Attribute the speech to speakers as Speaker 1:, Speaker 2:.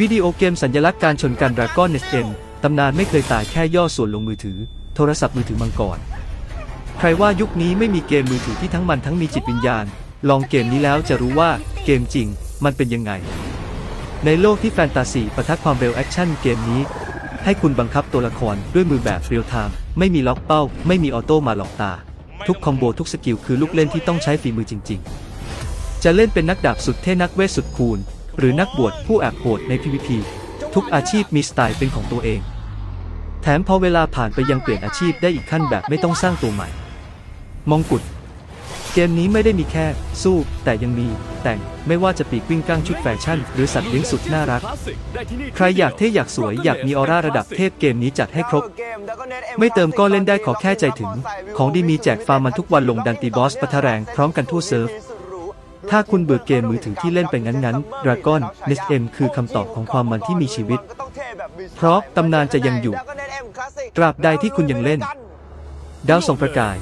Speaker 1: วิดีโอเกมสัญลักษณ์การชนกัน Dragon Nest M ตำนานไม่เคยตายแค่ย่อส่วนลงมือถือ โทรศัพท์มือถือมังกร ใครว่ายุคนี้ไม่มีเกมมือถือที่ทั้งมันทั้งมีจิตวิญญาณ ลองเกมนี้แล้วจะรู้ว่าเกมจริงมันเป็นยังไง ในโลกที่แฟนตาซีปะทะความเร็วแอคชั่นเกมนี้ ให้คุณบังคับตัวละครด้วยมือแบบเรียลไทม์ไม่มีล็อกเป้า ไม่มีออโต้มาหลอกตา ทุกคอมโบทุกสกิลคือลูกเล่นที่ต้องใช้ฝีมือจริง ๆ จะเล่นเป็นนักดาบสุดเท่นักเวทสุดคูล หรือนักบวชผู้แอบโหดใน PVP ทุกอาชีพมีสไตล์เป็นของตัวเอง แถมพอเวลาผ่านไปยังเปลี่ยนอาชีพได้อีกขั้นแบบไม่ต้องสร้างตัวใหม่ มองกุฎเกมนี้ไม่ได้มีแค่สู้แต่ยังมีแต่งไม่ว่าจะปีกวิ่งก้างชุดแฟชั่น หรือสัตว์เลี้ยงสุดน่ารัก ใครอยากเท่อยากสวยอยากมีออร่าระดับเทพเกมนี้จัดให้ครบ ไม่เติมก็เล่นได้ขอแค่ใจถึง ของดีมีแจกฟาร์มมันทุกวันลงดันตีบอสปะทะแรงพร้อมกันทั่วเซิร์ฟ ถ้าคุณเบื่อเกมมือถือที่เล่นไปงั้นๆ Dragon Nest M คือคำตอบของความมันที่มีชีวิต เพราะตำนานจะยังอยู่ ตราบใดที่คุณยังเล่น ดาวส่องประกาย